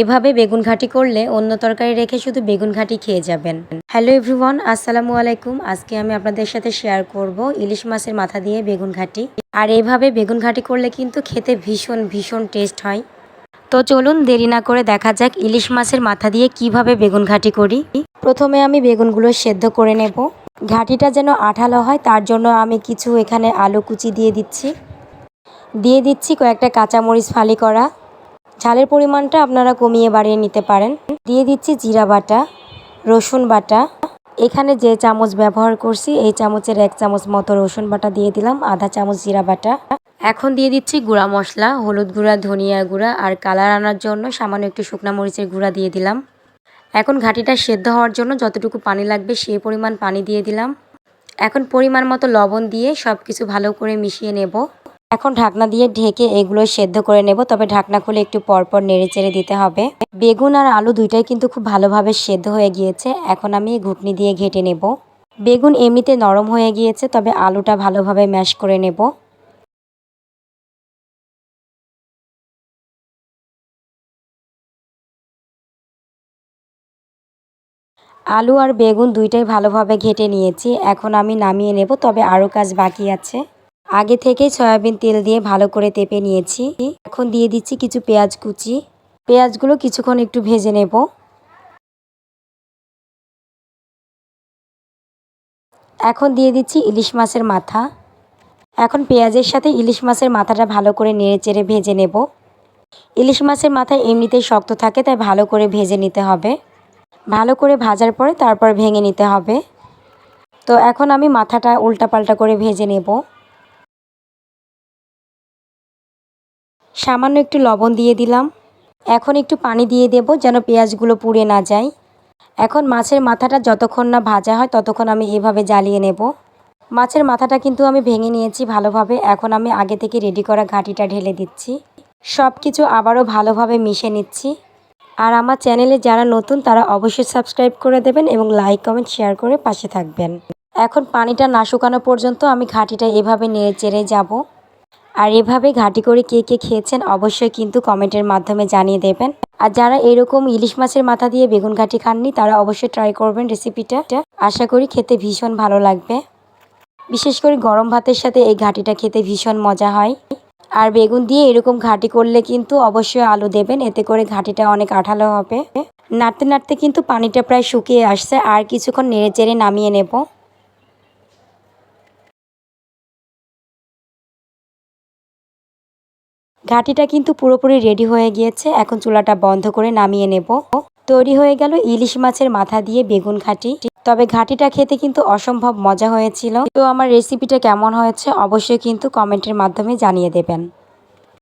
এভাবে বেগুন ঘাটি করলে অন্য তরকারি রেখে শুধু বেগুন ঘাটি খেয়ে যাবেন। হ্যালো এভরিওয়ান, আসসালামু আলাইকুম। আজকে আমি আপনাদের সাথে শেয়ার করব ইলিশ মাছের মাথা দিয়ে বেগুন ঘাটি। আর এভাবে বেগুন ঘাটি করলে কিন্তু খেতে ভীষণ ভীষণ টেস্ট হয়। তো চলুন দেরি না করে দেখা যাক ইলিশ মাছের মাথা দিয়ে কীভাবে বেগুন ঘাটি করি। প্রথমে আমি বেগুনগুলো সেদ্ধ করে নেব। ঘাটিটা যেন আঠালো হয়, তার জন্য আমি কিছু এখানে আলু কুচি দিয়ে দিচ্ছি। দিয়ে দিচ্ছি কয়েকটা কাঁচামরিচ ফালি করা। ঝালের পরিমাণটা আপনারা কমিয়ে বাড়িয়ে নিতে পারেন। দিয়ে দিচ্ছি জিরা বাটা, রসুন বাটা। এখানে যে চামচ ব্যবহার করছি, এই চামচের এক চামচ মতো রসুন বাটা দিয়ে দিলাম, আধা চামচ জিরা বাটা। এখন দিয়ে দিচ্ছি গুঁড়া মশলা, হলুদ গুঁড়া, ধনিয়া গুঁড়া আর কালার আনার জন্য সামান্য একটু শুকনা মরিচের গুঁড়া দিয়ে দিলাম। এখন ঘাটিটা সেদ্ধ হওয়ার জন্য যতটুকু পানি লাগবে সেই পরিমাণ পানি দিয়ে দিলাম। এখন পরিমাণ মতো লবণ দিয়ে সব কিছু ভালো করে মিশিয়ে নেব। এখন ঢাকনা দিয়ে ঢেকে এগুলো সেদ্ধ করে নেব, তবে ঢাকনা খুলে একটু পরপর নেড়ে চেড়ে দিতে হবে। বেগুন আর আলু দুইটাই কিন্তু খুব ভালোভাবে সেদ্ধ হয়ে গিয়েছে, এখন আমি ঘুটনি দিয়ে ঘেটে নেব। বেগুন এমনিতে নরম হয়ে গিয়েছে, তবে আলুটা ভালোভাবে ম্যাশ করে নেব। আলু আর বেগুন দুইটাই ভালোভাবে ঘেটে নিয়েছি, এখন আমি নামিয়ে নেব, তবে আরও কাজ বাকি আছে। আগে থেকে সয়াবিন তেল দিয়ে ভালো করে তেপে নিয়েছি। এখন দিয়ে দিচ্ছি কিছু পেঁয়াজ কুচি। পেঁয়াজগুলো কিছুক্ষণ একটু ভেজে নেব। এখন দিয়ে দিচ্ছি ইলিশ মাছের মাথা। এখন পেঁয়াজের সাথে ইলিশ মাছের মাথাটা ভালো করে নেড়ে চেড়ে ভেজে নেব। ইলিশ মাছের মাথা এমনিতেই শক্ত থাকে, তাই ভালো করে ভেজে নিতে হবে। ভালো করে ভাজার পরে তারপর ভেঙে নিতে হবে। তো এখন আমি মাথাটা উল্টাপাল্টা করে ভেজে নেব। সামান্য একটু লবণ দিয়ে দিলাম। এখন একটু পানি দিয়ে দেব যেন পেঁয়াজগুলো পুড়ে না যায়। এখন মাছের মাথাটা যতক্ষণ না ভাজা হয় ততক্ষণ আমি এভাবে জ্বালিয়ে নেব। মাছের মাথাটা কিন্তু আমি ভেঙে নিয়েছি ভালোভাবে। এখন আমি আগে থেকে রেডি করা ঘাঁটিটা ঢেলে দিচ্ছি। সব কিছু আবারও ভালোভাবে মিশে নিচ্ছি। আর আমার চ্যানেলে যারা নতুন তারা অবশ্যই সাবস্ক্রাইব করে দেবেন এবং লাইক, কমেন্ট শেয়ার করে পাশে থাকবেন। এখন পানিটা না শুকানো পর্যন্ত আমি ঘাঁটিটা এভাবে নেড়ে চেড়ে যাব। আর এভাবে ঘাটি করে কে কে খেয়েছেন অবশ্যই কিন্তু কমেন্টের মাধ্যমে জানিয়ে দেবেন। আর যারা এরকম ইলিশ মাছের মাথা দিয়ে বেগুন ঘাটি খাননি, তারা অবশ্যই ট্রাই করবেন রেসিপিটা আশা করি খেতে ভীষণ ভালো লাগবে। বিশেষ করে গরম ভাতের সাথে এই ঘাটিটা খেতে ভীষণ মজা হয়। আর বেগুন দিয়ে এরকম ঘাটি করলে কিন্তু অবশ্যই আলু দেবেন, এতে করে ঘাটিটা অনেক আঠালো হবে। নাড়তে নাড়তে কিন্তু পানিটা প্রায় শুকিয়ে আসছে, আর কিছুক্ষণ নেড়ে চেড়ে নামিয়ে নেব। ঘাটিটা কিন্তু পুরোপুরি রেডি হয়ে গিয়েছে। এখন চুলাটা বন্ধ করে নামিয়ে নেব। তৈরি হয়ে গেল ইলিশ মাছের মাথা দিয়ে বেগুন ঘাটি। তবে ঘাটিটা খেতে কিন্তু অসম্ভব মজা হয়েছিল। তো আমার রেসিপিটা কেমন হয়েছে অবশ্যই কিন্তু কমেন্টের মাধ্যমে জানিয়ে দেবেন।